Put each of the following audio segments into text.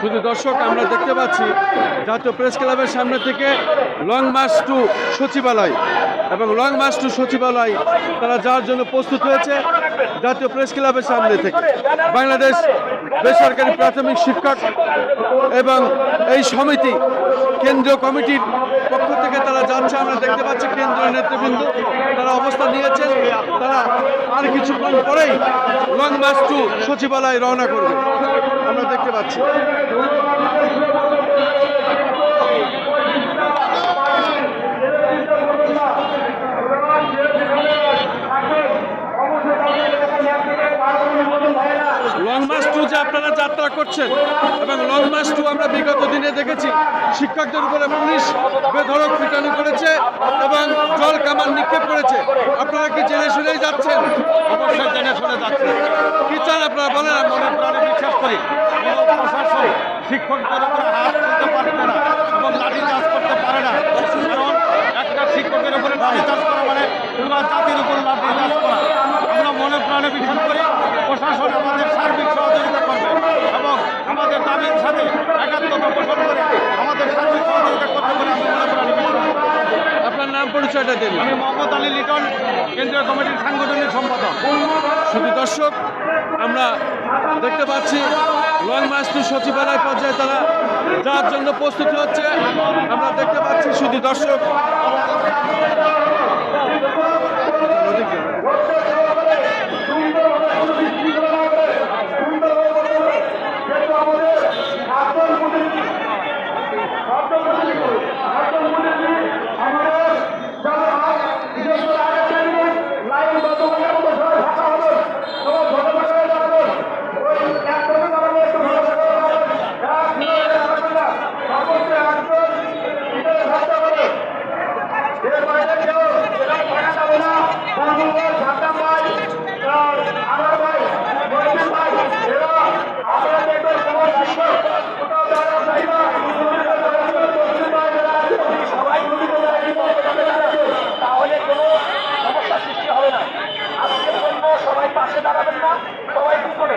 শুধু দর্শক আমরা দেখতে পাচ্ছি, জাতীয় প্রেস ক্লাবের সামনে থেকে লং মার্চ টু সচিবালয়। এবং লং মার্চ টু সচিবালয় তারা যাওয়ার জন্য প্রস্তুত হয়েছে জাতীয় প্রেস ক্লাবের সামনে থেকে। বাংলাদেশ বেসরকারি প্রাথমিক শিক্ষক এবং এই সমিতি, কেন্দ্রীয় কমিটির পক্ষ থেকে তারা যাচ্ছে, আমরা দেখতে পাচ্ছি কেন্দ্রীয় নেতৃবৃন্দ তারা অবস্থান নিয়েছেন তারা আর কিছুক্ষণ পরেই লং মার্চ টু সচিবালয় রওনা করবে। লং মার্চ টু যে আপনারা যাত্রা করছেন এবং লং মার্চ টু আমরা বিগত দিনে দেখেছি, শিক্ষকদের উপরে পুলিশ বেধড়ক পিটানি করেছে এবং জল কামান নিক্ষেপ করেছে। আপনারা কি জেনে শুনেই যাচ্ছেন? অবশ্যই জেনে শুনে যাচ্ছে কি চান আপনারা বলেন মনে প্রাণে বিশ্বাস করি কোনো প্রশাসন শিক্ষকদের উপরে হাত তুলতে পারবে না এবং লাঠি চাষ করতে পারে না। কারণ একটা শিক্ষকের উপরে লাঠি চাষ করা মানে পুরো জাতির উপর লাঠি চাষ করা। আমরা মনে প্রাণে বিশ্বাস করি প্রশাসন আমাদের সার্বিক সহযোগিতা করবে এবং আমাদের দাবির সাথে একাত্মতা পোষণ করে আমাদের সার্বিক সহযোগিতা করতে বলে আমি মনে প্রাণে আপনার নাম পরিচয়টা দিন আমি মোহাম্মদ আলী লিটন কেন্দ্রীয় কমিটির সাংগঠনিক সম্পাদক। শুধু দর্শক আমরা দেখতে পাচ্ছি লং মার্চ টু সচিবালয় পর্যায়ে তারা যাওয়ার জন্য প্রস্তুতি হচ্ছে। আমরা দেখতে পাচ্ছি শুধু দর্শক। তাহলে কোনো সমস্যা সৃষ্টি হবে না আজকের জন্য সবাই পাশে দাঁড়াবেন না সবাই কি করে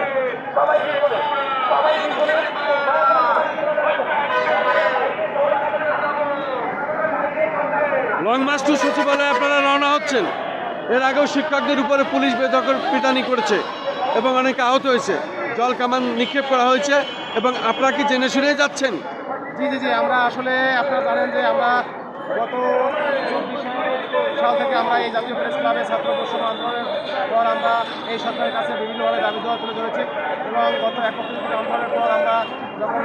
সবাই কি করে সবাই কি করে লং মার্চ টু সচিবালয়ে আপনারা রওনা হচ্ছেন। এর আগেও শিক্ষকদের উপরে পুলিশ বেদখল পিটানি করেছে এবং অনেকে আহত হয়েছে। জল কামান নিক্ষেপ করা হয়েছে এবং আপনারা কি জেনে শুনে যাচ্ছেন? জি জি জি, আমরা আসলে আপনারা জানেন যে আমরা গত সাল থেকে আমরা এই জাতীয় প্রেস ক্লাবে ছাত্র বৈষম্য আন্দোলনের পর আমরা এই সরকারের কাছে বিভিন্নভাবে দাবি দেওয়া তুলে ধরেছি এবং গত একত্রিশ আন্দোলনের পর আমরা যখন